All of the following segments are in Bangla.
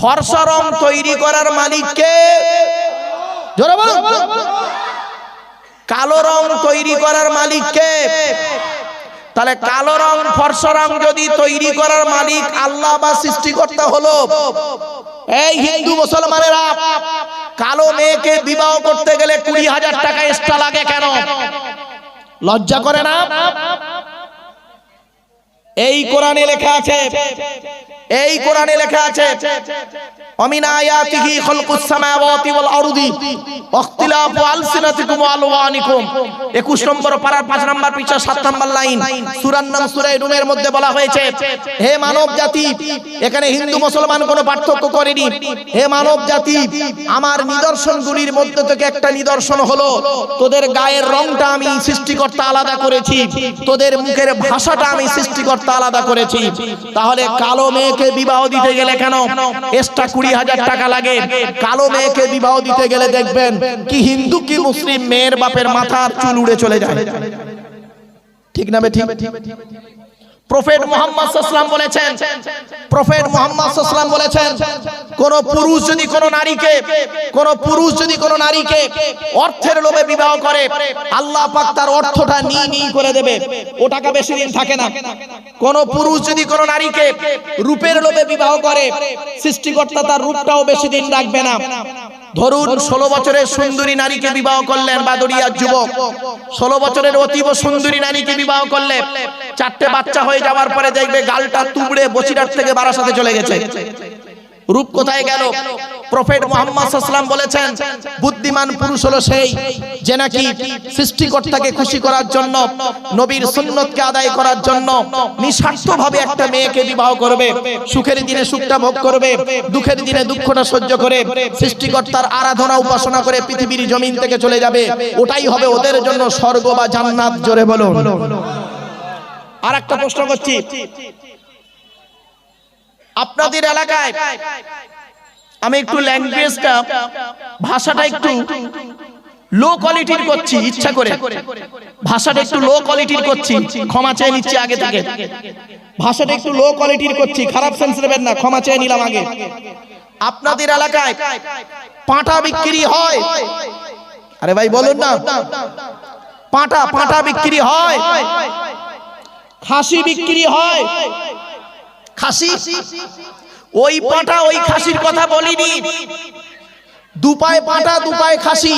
ফর্সা রং তৈরি করার মালিককে জোরে কালো রং তৈরি করার মালিককে। তাহলে কালো রং ফর্সা রং যদি তৈরি করার মালিক আল্লাহ বা সৃষ্টিকর্তা হলো, এই হিন্দু মুসলমানেরা কালো মেয়েকে বিবাহ করতে গেলে কুড়ি হাজার টাকা এক্সট্রা লাগে কেন? লজ্জা করে না? এই কোরআনে লেখা আছে এই কোরআনে লেখা আছে খালকুস সামাওয়াতি ওয়াল আরদি ইখতিলাফু আলসিনাতিকুম ওয়া আলওয়ানিকুম 21 নম্বর পারার 5 নম্বর পৃষ্ঠা 7 নম্বর লাইন। সূরার নাম সূরা রুমের মধ্যে বলা হয়েছে, হে মানব জাতি, এখানে হিন্দু, মুসলমান কোনো পার্থক্য করেনি। হে মানব জাতি, আমার নিদর্শনগুলির মধ্যে থেকে একটা নিদর্শন হলো, তোদের গায়ের রংটা আমি সৃষ্টিকর্তা আলাদা করেছি, তোদের মুখের ভাষাটা আমি সৃষ্টিকর্তা আলাদা করেছি। তাহলে কালো মেয়েকে বিবাহ দিতে গেলে কেন? এক্সট্রা কুড়ি হাজার টাকা লাগে। কালো মেয়েকে বিবাহ দিতে গেলে দেখবেন কি হিন্দু কি মুসলিম মেয়ের বাপের মাথার চুল উড়ে চলে যায়। ঠিক না ঠিক? প্রফেট মোহাম্মদ সাল্লাম বলেছেন, প্রফেট মোহাম্মদ সাল্লাম বলেছেন, কোন পুরুষ যদি কোন নারীকে, কোন পুরুষ যদি কোন নারীকে অর্থের লোভে বিবাহ করে, আল্লাহ পাক তার অর্থটা নিয়ে নিয়ে করে দেবে, ও টাকা বেশি দিন থাকে না। কোন পুরুষ যদি কোন নারীকে রূপের লোভে বিবাহ করে, সৃষ্টিকর্তা তার রূপটাও বেশি দিন রাখবে না। ধরুন ষোলো বছরের সুন্দরী নারীকে বিবাহ করলেন বাদরিয়ার যুবক। ষোলো বছরের অতীব সুন্দরী নারীকে বিবাহ করলে চারটে বাচ্চা হয়ে যাওয়ার পরে দেখবে গালটা তুবড়ে বসিরাট থেকে বারাসাতে চলে গেছে। রূপ কোথায় গেল? প্রফেট মোহাম্মদ সাল্লাম বলেছেন বুদ্ধিমান পুরুষ হলো সেই যে নাকি সৃষ্টিকর্তাকে খুশি করার জন্য নবীর সুন্নতকে আদায় করার জন্য নিঃস্বার্থভাবে একটা মেয়েকে বিবাহ করবে সুখের দিনে সুখটা ভোগ করবে দুঃখের দিনে দুঃখটা সহ্য করে সৃষ্টিকর্তার আরাধনা উপাসনা করে পৃথিবীর জমিন থেকে চলে যাবে ওটাই হবে ওদের জন্য স্বর্গ বা জান্নাত জোরে বলুন। আর একটা প্রশ্ন করছি আপনাদের এলাকায়। আমি একটু ল্যাঙ্গুয়েজটা ভাষাটা একটু লো কোয়ালিটির করছি ইচ্ছা করে। ভাষাটা একটু লো কোয়ালিটির করছি ক্ষমা চেয়ে নিচ্ছি আগে থেকে। ভাষাটা একটু লো কোয়ালিটির করছি খারাপ সেন্স নেবেন না ক্ষমা চেয়ে নিলাম আগে। আপনাদের এলাকায় পাটা বিক্রি হয়। আরে ভাই বলুন না। পাটা পাটা বিক্রি হয়। খাসি বিক্রি হয়। খাসি? ওই পাটা ওই খাসির কথা বলিনি। দুপায় পাটা দুপায় খাসি।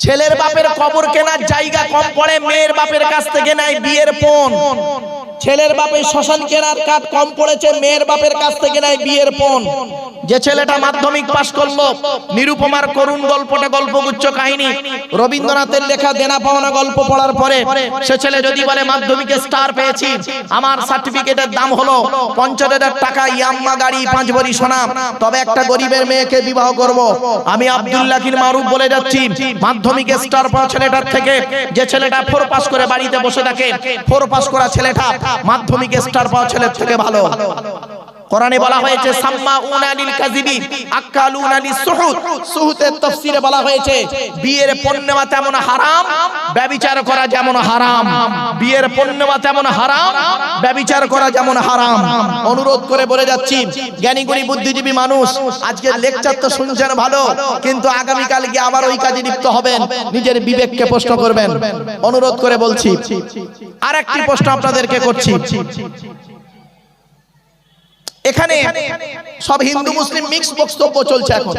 ছেলের বাপের কবর কেনার জায়গা কম পড়ে মেয়ের বাপের কাছ থেকে নেয় বিয়ের পণ ছেলের বাপের শ্মশান কেনার কাজ কম পড়েছে, মেয়ের বাপের কাছ থেকে নেয় বিয়ের পণ যে ছেলেটা মাধ্যমিক পাশ করল, নিরুপমার করুণ গল্পটা গল্পগুচ্ছ কাহিনী, রবীন্দ্রনাথের লেখা দেনা পাওনা গল্প পড়ার পরে সে ছেলে যদি বলে, মাধ্যমিকে স্টার পেয়েছি, আমার সার্টিফিকেটের দাম হলো পঞ্চাশ হাজার টাকা, ইয়াম্মা গাড়ি পাঁচ ভরি সোনা। তবে একটা গরিবের মেয়েকে বিবাহ করব। আমি আব্দুল্লাহির মারুফ বলে যাচ্ছি, মাধ্যমিকে স্টার পাওয়া ছেলেটার থেকে যে ছেলেটা ফোর পাস করে বাড়িতে বসে থাকে ফোর পাস করা ছেলেটা মাধ্যমিকে স্টার পাওয়া ছেলের থেকে ভালো। কোরআনে বলা হয়েছে সাম্মা উনালিল কাযিবি আক্কালুনা লিসুহুদ সুহুতের তাফসীরে বলা হয়েছে বিয়ের পণ্যমা তেমন হারাম ব্যভিচার করা যেমন হারাম। বিয়ের পণ্যমা তেমন হারাম ব্যভিচার করা যেমন হারাম। অনুরোধ করে বলে যাচ্ছি জ্ঞানীগুণী বুদ্ধিজীবী মানুষ আজকে লেকচার তো শুনছেন ভালো কিন্তু আগামী কাল গিয়ে আবার ওই কাজে লিপ্ত হবেন নিজের বিবেককে প্রশ্ন করবেন। অনুরোধ করে বলছি আর একটি প্রশ্ন আপনাদেরকে করছি। এখানে সব হিন্দু মুসলিম মিক্স বক্তব্য চলছে এখন।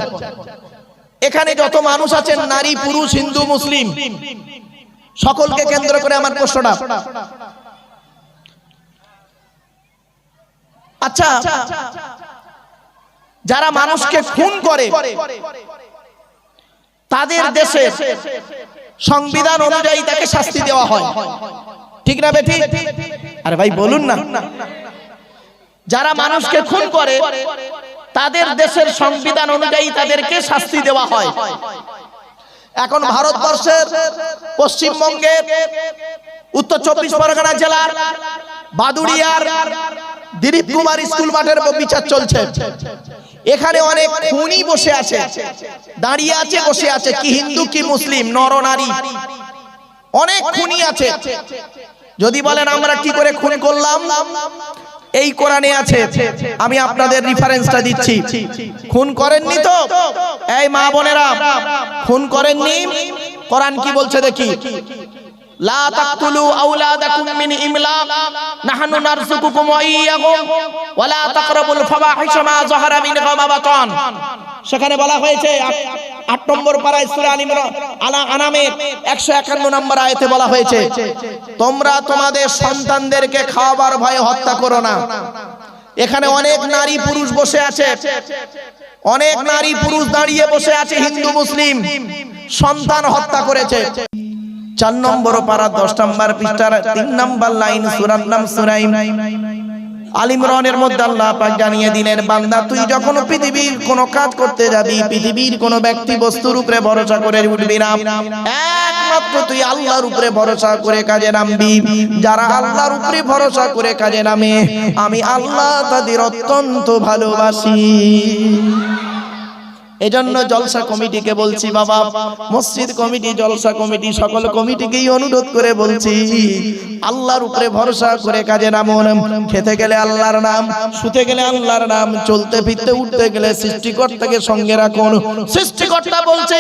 এখানে। যত মানুষ আছেন নারী পুরুষ হিন্দু মুসলিম সকলকে কেন্দ্র করে আমার প্রশ্নটা। আচ্ছা যারা মানুষকে খুন করে তাদের দেশে সংবিধান অনুযায়ী তাকে শাস্তি দেওয়া হয়। ঠিক না বেঠি আরে ভাই বলুন না। যারা মানুষকে খুন করে তাদের দেশের সংবিধান অনুযায়ী তাদেরকে শাস্তি দেওয়া হয়। এখন ভারতবর্ষের পশ্চিমবঙ্গের উত্তর চব্বিশ পরগনা জেলার বাদুড়িয়ার দিলীপ কুমার স্কুল মাঠের বিচার চলছে। এখানে অনেক খুনি বসে আছে দাঁড়িয়ে আছে বসে আছে কি হিন্দু কি মুসলিম নর নারী। অনেক খুনি আছে। যদি বলেন আমরা কি করে খুন করলাম? এই কোরআনে আছে, আমি আপনাদের রেফারেন্সটা দিচ্ছি। খুন করেননি তো? এই মা বোনেরা, খুন করেননি? কোরআন কি বলছে দেখি। মা সেখানে বলা হয়েছে, আট- নম্বর পারায় সূরা আল ইমরান আলা আনামে 151 নম্বর আয়াতে বলা হয়েছে, তোমরা তোমাদের সন্তানদেরকে খাওয়াবার ভয়ে হত্যা করো না। এখানে অনেক নারী পুরুষ বসে আছে, অনেক নারী পুরুষ দাঁড়িয়ে বসে আছে হিন্দু, মুসলিম, সন্তান হত্যা করেছে। চার নম্বর পারা, দশ নম্বর পৃষ্ঠার তিন নম্বর লাইন সুরার নাম সুরাইম। আলিমরনের মধ্যে আল্লাহ পাক জানিয়ে দিলেন, বান্দা, তুই যখন পৃথিবীর কোন কাজ করতে যাবি, পৃথিবীর কোন ব্যক্তি বস্তুর উপরে ভরসা করে উঠবি না। একমাত্র তুই আল্লাহর উপরে ভরসা করে কাজে নামবি। যারা আল্লাহর উপরে ভরসা করে কাজে নামে, আমি আল্লাহ তাদের অত্যন্ত ভালোবাসি। এজন্য জলসা কমিটিকে বলছি বাবা মসজিদ কমিটি জলসা কমিটি সকল কমিটিকেই অনুরোধ করে বলছি। আল্লাহর উপরে ভরসা করে কাজে নামুন। খেতে গেলে আল্লাহর নাম শুতে গেলে আল্লাহর নাম চলতে ফিরতে উঠতে গেলে সৃষ্টিকর্তাকে সঙ্গে রাখুন। সৃষ্টিকর্তা বলছে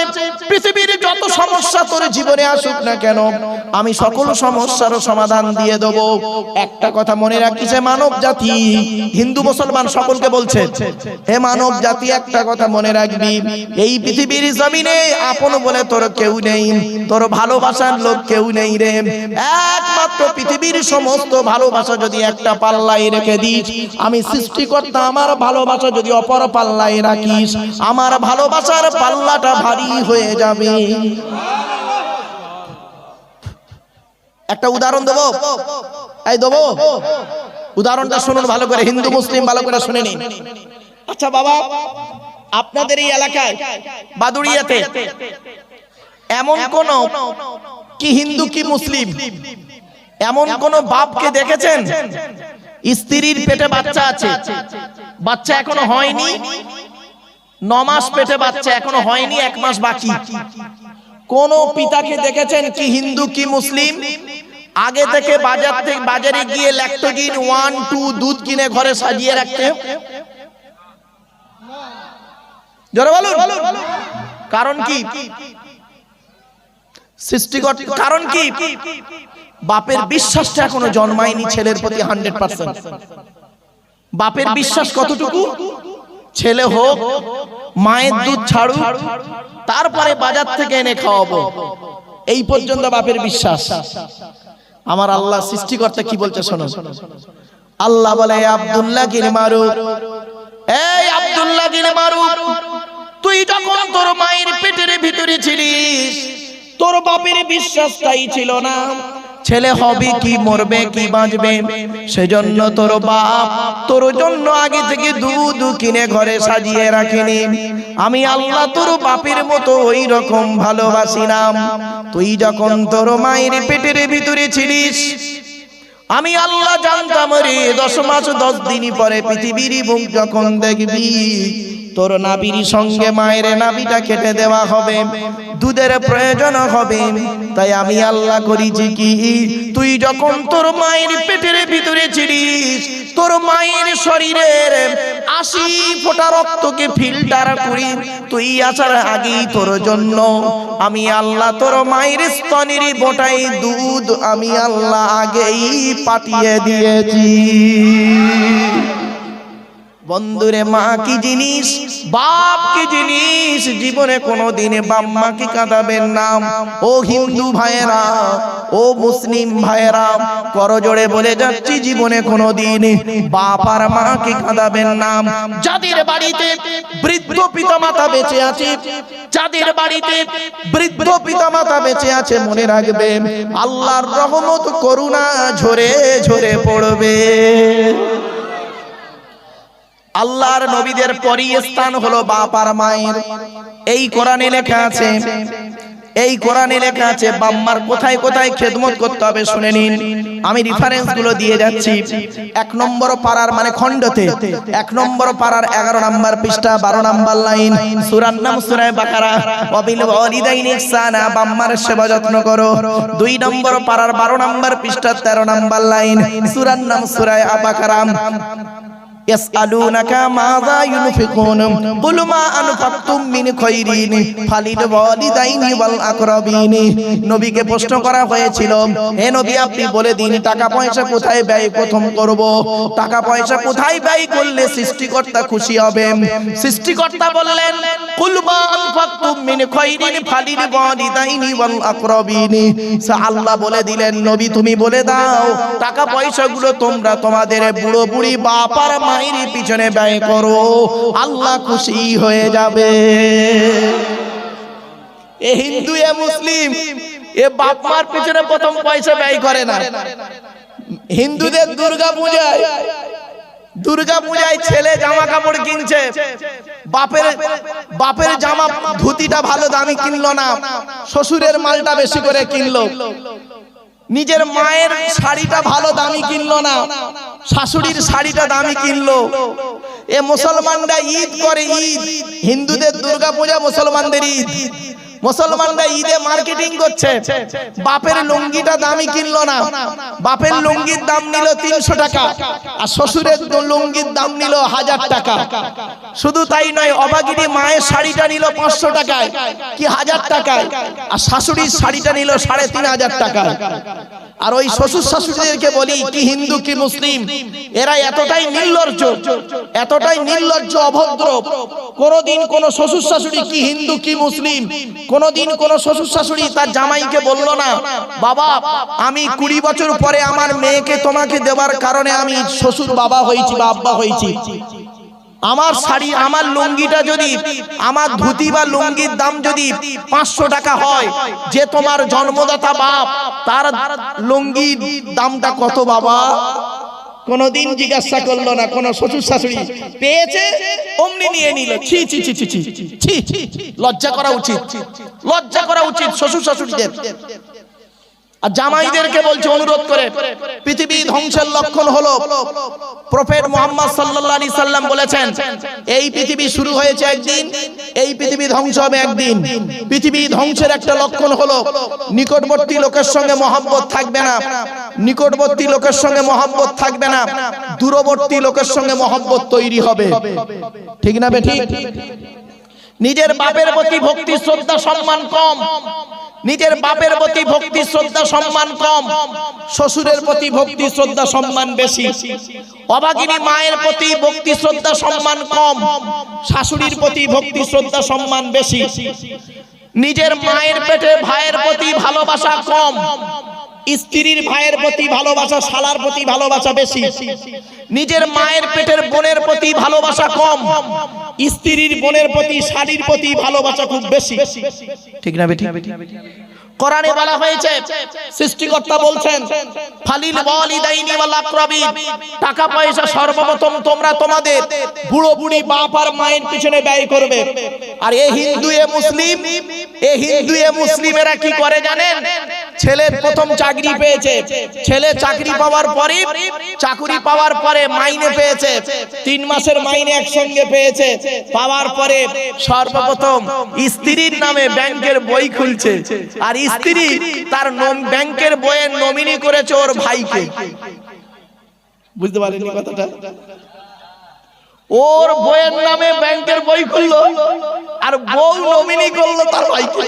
পৃথিবীর যত সমস্যা তোর জীবনে আসুক না কেন আমি সকল সমস্যার সমাধান দিয়ে দেব। একটা কথা মনে রাখিছে মানব জাতি হিন্দু মুসলমান সকলকে বলছে হে মানব জাতি একটা কথা মনে রাখবি। এই পৃথিবীর জমিনে আপন বলে তোর কেউ নেই, তোর ভালোবাসার লোক কেউ নেই রে। একমাত্র পৃথিবীর সমস্ত ভালোবাসা যদি একটা পাল্লাই রেখে দিস, আমি সৃষ্টিকর্তা, আমার ভালোবাসা যদি অপর পাল্লাই রাখিস, আমার ভালোবাসার পাল্লাটা ভারী হয়ে যাবে। একটা উদাহরণ দেবো? এই দেবো? উদাহরণটা শুনুন ভালো করে, হিন্দু, মুসলিম, ভালো করে শুনে নিন। আচ্ছা বাবা আপনাদের এই এলাকায় বাদুড়িয়াতে এমন কোন কি হিন্দু কি মুসলিম এমন কোন বাপকে দেখেছেন? স্ত্রীর পেটে বাচ্চা আছে। বাচ্চা এখনও হয়নি। ন মাস পেটে বাচ্চা এখনও হয়নি এক মাস বাকি। কোন পিতাকে দেখেছেন কি হিন্দু কি মুসলিম? আগে থেকে বাজার থেকে বাজারে গিয়ে ল্যাক্টোজিন ওয়ান টু দুধ কিনে ঘরে সাজিয়ে রাখতে। কারণ কি? কারণ কি? বাপের বিশ্বাসটা এখনও জন্মায়নি ছেলের প্রতি হান্ড্রেড পার্সেন্ট। বাপের বিশ্বাস কতটুকু? ছেলে হোক, মায়ের দুধ ছাড়ু তারপরে বাজার থেকে এনে খাওয়াবো। এই পর্যন্ত বাপের বিশ্বাস। আমার আল্লাহ সৃষ্টিকর্তা কি বলছে শোনো? আল্লাহ বলে আব্দুল্লাহ গির মারু এই আব্দুল্লাহ গির মারু তুই যখন তোর মায়ের পেটের ভিতরে ছিলিস, তোর বাপের বিশ্বাসটাই ছিল না। ছেলে হবে কি, মরবে কি, বাঁচবে? সেজন্য তোর বাপ তোর জন্য আগে থেকে দুধ কিনে ঘরে সাজিয়ে রাখেনি। আমি আল্লাহ তোর বাপের মতো ওই রকম ভালোবাসি নাম তুই যখন তোর মায়ের পেটের ভিতরে ছিলিস, আমি আল্লাহ জানতাম রে, দশ মাস দশ দিন পরে পৃথিবীর মুখ যখন দেখবি তোর নাবির সঙ্গে মায়ের নাবিটা কেটে দেওয়া হবে। দুধের প্রয়োজন হবে। তাই আমি আল্লাহ করিছি কি? তুই যখন তোর মায়ের পেটের ভিতরে ছিড়িস, তোর মায়ের শরীরের আশি ফোঁটা রক্তকে ফিল্টার করি। তুই আসার আগেই তোর জন্য আমি আল্লাহ তোর মায়ের স্তনের বোটাই দুধ আমি আল্লাহ আগেই পাঠিয়ে দিয়েছি। বন্ধুরে মা কি জিনিস? বাপ কি জিনিস? জীবনে কোনো দিনে বাপ মাকে কাঁদাবেন নাম ও হিন্দু ভাইয়েরা ও মুসলিম ভাইয়েরা করজোড়ে বলে যাচ্ছি জীবনে কোনো দিন বাপ আর মা কি কাঁদাবেন নাম যাদের বাড়িতে বৃদ্ধ পিতামাতা বেঁচে আছে যাদের বাড়িতে বৃদ্ধ পিতামাতা বেঁচে আছে মনে রাখবে আল্লাহর রহমত করুণা ঝরে ঝরে পড়বে। আল্লাহর নবীদের পরই স্থান হলো বাপ আর মায়ের। এই কোরআনে লেখা আছে, এই কোরআনে লেখা আছে, বাম্মার কোথায় কোথায় খেদমত করতে হবে শুনে নিন। আমি রিফারেন্সগুলো দিয়ে যাচ্ছি। এক নম্বর পাড়ার মানে খণ্ডতে। এক নম্বর পাড়ার এগারো নম্বর পৃষ্ঠা, বারো নম্বর লাইন। সুরার নাম সুরায় বাকারা। অবিল ওয়ালিদাইন ইহসানা, বাম্মার সেবা যত্ন করো। দুই নম্বর পাড়ার বারো নম্বর পৃষ্ঠা, তেরো নম্বর লাইন। সুরার নাম সুরায় আবাকারাম। يسألونك ماذا ينفقون قل ما أنفقتم من خير فللوالدين والأقربين নবীকে প্রশ্ন করা হয়েছিল হে নবী আপনি বলে দিন টাকা পয়সা কোথায় ব্যয় প্রথম করব টাকা পয়সা কোথায় ব্যয় করলে সৃষ্টিকর্তা খুশি হবে সৃষ্টিকর্তা বললেন কুল মা আনফাকতুম মিন খাইরিন ফালিল ওয়ালিদাইনি ওয়াল আকরাবিন আল্লাহ বলে দিলেন নবী তুমি বলে দাও টাকা পয়সাগুলো তোমরা তোমাদের বুড়ো বুড়ি বাপার মায়ের পিছনে ব্যয় করো, আল্লাহ খুশি হয়ে যাবে। এ হিন্দু, এ মুসলিম, এ বাপ মার পিছনে প্রথম পয়সা ব্যয় করে না। হিন্দুদের দুর্গা পূজায় দুর্গা পূজায় ছেলে জামা কাপড় কিনছে, বাপের বাপের জামা ধুতিটা ভালো দামি কিনলো না, শ্বশুরের মালটা বেশি করে কিনলো। নিজের মায়ের শাড়িটা ভালো দামি কিনলো না, শাশুড়ির শাড়িটা দামি কিনলো। এ মুসলমানরা ঈদ করে ঈদ, হিন্দুদের দুর্গা পূজা মুসলমানদের ঈদ। মুসলমানরা ঈদে মার্কেটিং করছে। বাপের লুঙ্গিটা দামি কিনলো না। বাপের লুঙ্গির দাম নিল তিনশো টাকা আর শ্বশুরের লুঙ্গির দাম নিল হাজার টাকা। শুধু তাই নয়, অবাগিনী মায়ের শাড়িটা নিল পাঁচশো টাকায়। কি হাজার টাকায়? আর শাশুড়ির শাড়িটা নিল সাড়ে তিন হাজার টাকায়। আর ওই শ্বশুর শাশুড়িদেরকে বলি, কি হিন্দু, কি মুসলিম, এরা এতটাই নির্লজ্জ এতটাই নির্লজ্জ, অভদ্র। কোনদিন কোন শ্বশুর শাশুড়ি কি হিন্দু, কি মুসলিম কোনদিন কোন শ্বশুর শাশুড়ি তার জামাইকে বলল না, বাবা, আমি কুড়ি বছর পরে আমার মেয়েকে তোমাকে দেওয়ার কারণে আমি শ্বশুর বাবা হয়েছি বা আব্বা হয়েছি। আমার শাড়ি, আমার লুঙ্গিটা যদি, আমার ধুতি বা লুঙ্গির দাম যদি পাঁচশো টাকা হয়, যে তোমার জন্মদাতা বাপ, তার লুঙ্গির দামটা কত বাবা? কোনদিন জিজ্ঞাসা করল না, কোন শ্বশুর শাশুড়ি পেয়েছে? অমনি নিয়ে নিল, ছি ছি ছি ছি ছি ছি লজ্জা করা উচিত, লজ্জা করা উচিত শ্বশুর শাশুড়িদের। আর জামাইদেরকে বলছে, অনুরোধ করে, পৃথিবী ধ্বংসের লক্ষণ হলো, প্রফেট মোহাম্মদ সাল্লাল্লাহু আলাইহি সাল্লাম বলেছেন, এই পৃথিবী শুরু হয়েছে একদিন, এই পৃথিবী ধ্বংস হবে একদিন। পৃথিবী ধ্বংসের একটা লক্ষণ হলো, নিকটবর্তী লোকের সঙ্গে মহব্বত থাকবে না। নিকটবর্তী লোকের সঙ্গে মহব্বত থাকবে না। দূরবর্তী লোকের সঙ্গে মহব্বত তৈরি হবে। ঠিক না বেঠিক নিজের বাপের প্রতি ভক্তি, শ্রদ্ধা, সম্মান কম। নিজের বাপের প্রতি ভক্তি, শ্রদ্ধা, সম্মান কম। শ্বশুরের প্রতি ভক্তি, শ্রদ্ধা, সম্মান বেশি। অভাগিনী মায়ের প্রতি ভক্তি, শ্রদ্ধা, সম্মান কম। শাশুড়ির প্রতি ভক্তি, শ্রদ্ধা, সম্মান বেশি। নিজের মায়ের পেটে ভাইয়ের প্রতি ভালোবাসা কম। স্ত্রীর ভাইয়ের প্রতি ভালোবাসা, শালার প্রতি ভালোবাসা বেশি। নিজের মায়ের পেটের বোনের প্রতি ভালোবাসা কম। স্ত্রীর বোনের প্রতি, শালীর প্রতি ভালোবাসা খুব বেশি। ঠিক না বেটি? কোরআনে বলা হয়েছে, সৃষ্টিকর্তা বলছেন, ফালিল ওয়ালিদাইনি ওয়াল আকরাবিন, টাকা পয়সা সর্বপ্রথম তোমরা তোমাদের বুড়ো বুড়ি বাপ আর মায়ের পিছনে ব্যয় করবে। আর এ হিন্দু, এ মুসলিম, এ হিন্দু, এ মুসলিমেরা কি করে জানেন? ছেলের প্রথম চাকরি পেয়েছে। ছেলে চাকরি পাওয়ার পরে চাকরি পাওয়ার পরে মাইনে পেয়েছে। তিন মাসের মাইনে একসঙ্গে পেয়েছে। পাওয়ার পরে সর্বপ্রথম স্ত্রীর নামে ব্যাংকের বই খুলছে। আর স্ত্রী তার ব্যাংকের বইয়ের নমিনি করেছে ওর ভাইকে। বুঝতে পারেনি কথাটা? ওর বইয়ের নামে ব্যাংকের বই খুললো। আর বউ নমিনি করল তার ভাইকে।